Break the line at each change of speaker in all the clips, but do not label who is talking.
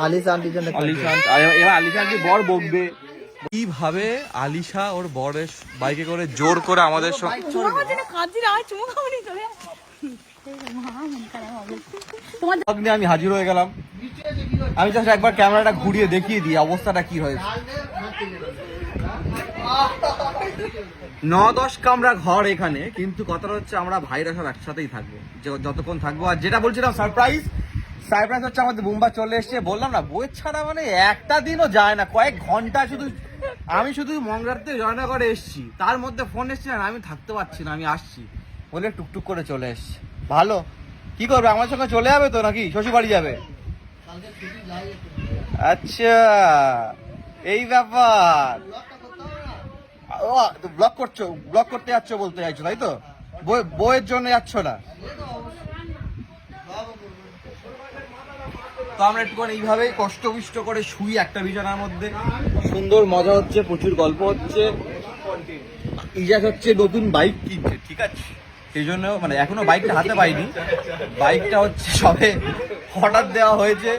আলিস আন্টির জন্য
আলিশান এবার আলিশানকে বর বকবে। কীভাবে আলিশা ওর বরের বাইকে করে জোর করে আমাদের সঙ্গে আমি হাজির হয়ে গেলাম। আমি জাস্ট একবার ক্যামেরাটা ঘুরিয়ে দেখিয়ে দিই অবস্থাটা কি হয়েছে। ন দশ কামরা ঘর এখানে কিন্তু কথাটা হচ্ছে আমরা ভাইরা সব একসাথেই থাকব। যে- যতক্ষণ থাকব আর যেটা বলছিলাম সারপ্রাইজ সারপ্রাইজ হচ্ছে আমাদের বুম্বা চলে এসছে। বললাম না, বই ছাড়া মানে একটা দিনও যায় না, কয়েক ঘণ্টা শুধু আমি শুধু মঙ্গলারতে জয়নগরে এসছি। তার মধ্যে ফোন এসছে না আমি থাকতে পারছি না, আমি আসছি। বলে টুকটুক করে চলে এসছি। ভালো। কি করবে? আমার সঙ্গে চলে যাবে তো নাকি? শ্বশুর বাড়ি যাবে? আচ্ছা এই ব্যাপার। ও ব্লক করছ ব্লক করতে যাচ্ছ বলতে চাইছো, তাই তো? বই- বইয়ের জন্য যাচ্ছ না? তো আমরা একটুখানি এইভাবেই কষ্ট বিষ্ট করে শুই একটা বিছানার মধ্যে। সুন্দর মজা হচ্ছে প্রচুর গল্প হচ্ছে। ইজাজ হচ্ছে নতুন বাইক কিনছে ঠিক আছে? সেই জন্য মানে এখনও বাইকটা হাতে পাইনি। বাইকটা হচ্ছে সবে হঠাৎ দেওয়া হয়েছে।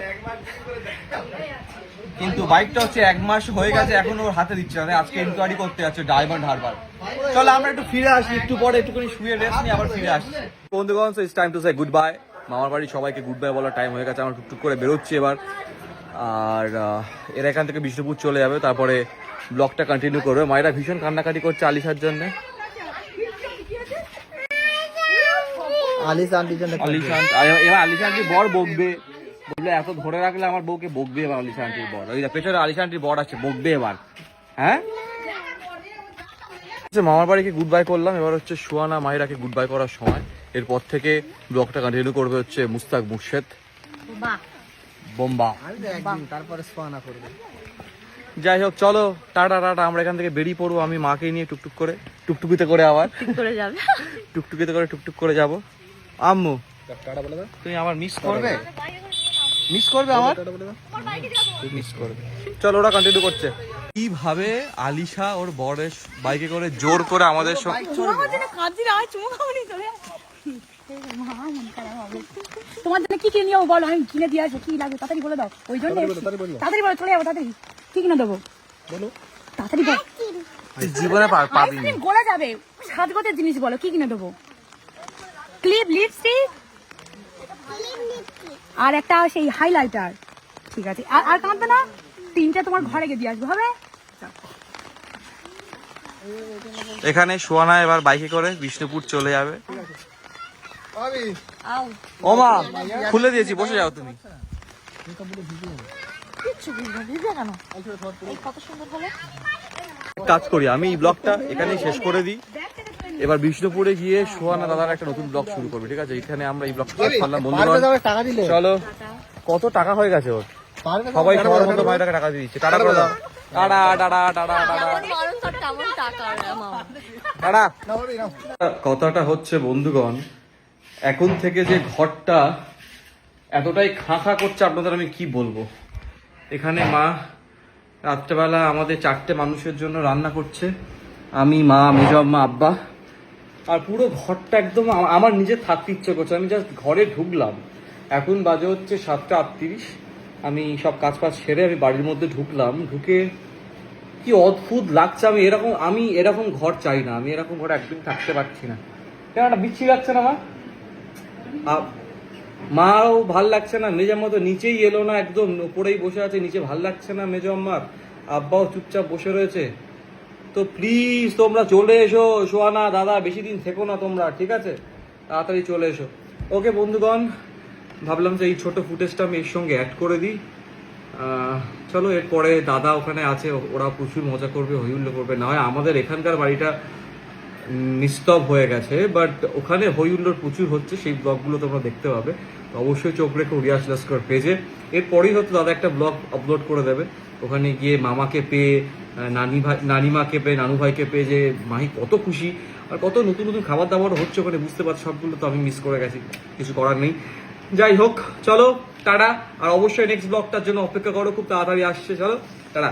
কিন্তু বাইকটা হচ্ছে এক মাস হয়ে গেছে এখনও ওর হাতে দিচ্ছে না। আজকে ইনকোয়ারি করতে যাচ্ছে ডায়মন্ড হারবার চলো আমরা একটু ফিরে আসি একটু পরে একটুখানি শুয়ে রেস্ট নিয়ে আবার ফিরে আসি বন্ধুগণ it's time to say good bye মামার বাড়ি সবাইকে গুড বাই বলার টাইম হয়ে গেছে আমরা টুকটুক করে বেরোচ্ছি এবার। আর এরা এখান থেকে বিষ্ণুপুর চলে যাবে তারপরে ব্লগটা কন্টিনিউ করবে। মায়েরা ভীষণ কান্নাকাটি করছে আলিশার জন্য।
আলিস আন্টির জন্য
এবার বর বকবে। বললে এত ধরে রাখলে আমার বউকে বকবে এবার আলিশানটির বর। ওই পেছনে আলিশানটির বর আছে বকবে এবার। হ্যাঁ? আচ্ছা, মামার বাড়িকে গুড বাই করলাম। এবার হচ্ছে সুয়ানা মাহিরাকে গুড বাই করার সময়। এরপর থেকে ব্লগটা কন্টিনিউ করবে হচ্ছে মুস্তাক মুর্শেদ। বোম্বা।
তারপরে সোয়ানা করবে।
যাই হোক চলো টাটা টাটা আমরা এখান থেকে বেরিয়ে পড়ব। আমি মাকে নিয়ে টুকটুক করে টুকটুকিতে করে আবার।
করে যাবে।
টুকটুকিতে করে টুকটুক করে যাব। আম্মু তুমি আমার মিস করবে? মিস করবে আমার মিস করবে। চলো ওরা কন্টিনিউ করছে। কীভাবে আলিশা ওর বরের বাইকে করে জোর করে আমাদের সঙ্গে
তোমার জন্য কি কিনে নিয়ে বলো? আমি কিনে দিয়ে আসব কি লাগবে? তাড়াতাড়ি বলে দাও। ওই জন্য তাড়াতাড়ি বলো চলে যাব তাড়াতাড়ি। কি কিনে দেবো? বলো। তাড়াতাড়ি বল।
জীবনে পাবিনি
যাবে। সাজগোজের জিনিস বলো কি কিনে দেবো? Clip lipstick? আর একটা সেই হাইলাইটার ঠিক আছে। আর আর কাঁদবে না? তিনটে তোমার ঘরে গিয়ে দিয়ে আসব হবে?
এখানে সোয়ানা এবার বাইকে করে বিষ্ণুপুর চলে যাবে। ও মা খুলে দিয়েছি বসে যাও তুমি। কাজ করি আমি এই ব্লগটা এখানেই শেষ করে দিই। এবার বিষ্ণুপুরে গিয়ে সোহানা দাদার একটা নতুন ব্লগ শুরু করবে ঠিক আছে? এখানে আমরা এই ব্লগটা করলাম
টাকা দিলে।
চলো। কত টাকা হয়ে গেছে ওর? সবাই সবার মতো মায়েরাকে টাকা দিয়ে দিচ্ছে। টাটা করে দাও। Tata tata tata tata. Tata. কথাটা হচ্ছে বন্ধুগণ এখন থেকে যে ঘরটা এতটাই খাঁ খাঁ করছে, আপনাদের আমি কি বলব? এখানে মা রাত্রেবেলা আমাদের চারটে মানুষের জন্য রান্না করছে। আমি, মা মেজম্মা আব্বা। আর পুরো ঘরটা একদম আমার নিজে থাকতে ইচ্ছে করছে, আমি জাস্ট ঘরে ঢুকলাম। এখন বাজে হচ্ছে সাতটা আটত্রিশ। আমি সব কাজ ফাজ সেরে আমি বাড়ির মধ্যে ঢুকলাম। ঢুকে কি অদ্ভুত লাগছে, আমি এরকম আমি এরকম ঘর চাই না। আমি এরকম ঘরে একদম থাকতে পারছি না। কেন বিচ্ছি লাগছে না, মা? মাও ভালো লাগছে না মেজার মতো নিচেই এলো না একদম, উপরেই বসে আছে, নিচে ভালো লাগছে না মেজো আম্মার। আব্বাও চুপচাপ বসে রয়েছে। তো প্লিজ তোমরা চলে এসো সোয়ানা দাদা, বেশি দিন থেকো না তোমরা, ঠিক আছে? তাড়াতাড়ি চলে এসো। ওকে বন্ধুগণ, ভাবলাম যে এই ছোট ফুটেজটা আমি এর সঙ্গে অ্যাড করে দিই। চলো এরপরে দাদা ওখানে আছে ওরা প্রচুর মজা করবে হইহুল্লো করবে। না হয় আমাদের এখানকার বাড়িটা নিস্তব হয়ে গেছে বাট ওখানে হইহুল্লোর প্রচুর হচ্ছে, সেই ব্লগগুলো তোমরা দেখতে পাবে। অবশ্যই চোখ রেখে উড়িয়াস লস্কর পেজে। এরপরেই হয়তো দাদা একটা ব্লগ আপলোড করে দেবে। ওখানে গিয়ে মামাকে পেয়ে নানি ভাই, নানিমাকে পেয়ে নানু ভাইকে পেয়ে যে মাহি কত খুশি, আর কত নতুন নতুন খাবার দাবার হচ্ছে ওখানে, বুঝতে পারছি সবগুলো তো আমি মিস করে গেছি, কিছু করার নেই। যাই হোক, চলো, টাটা, আর অবশ্যই নেক্সট ব্লগটার জন্য অপেক্ষা করো, খুব তাড়াতাড়ি আসছে, চলো, টাটা।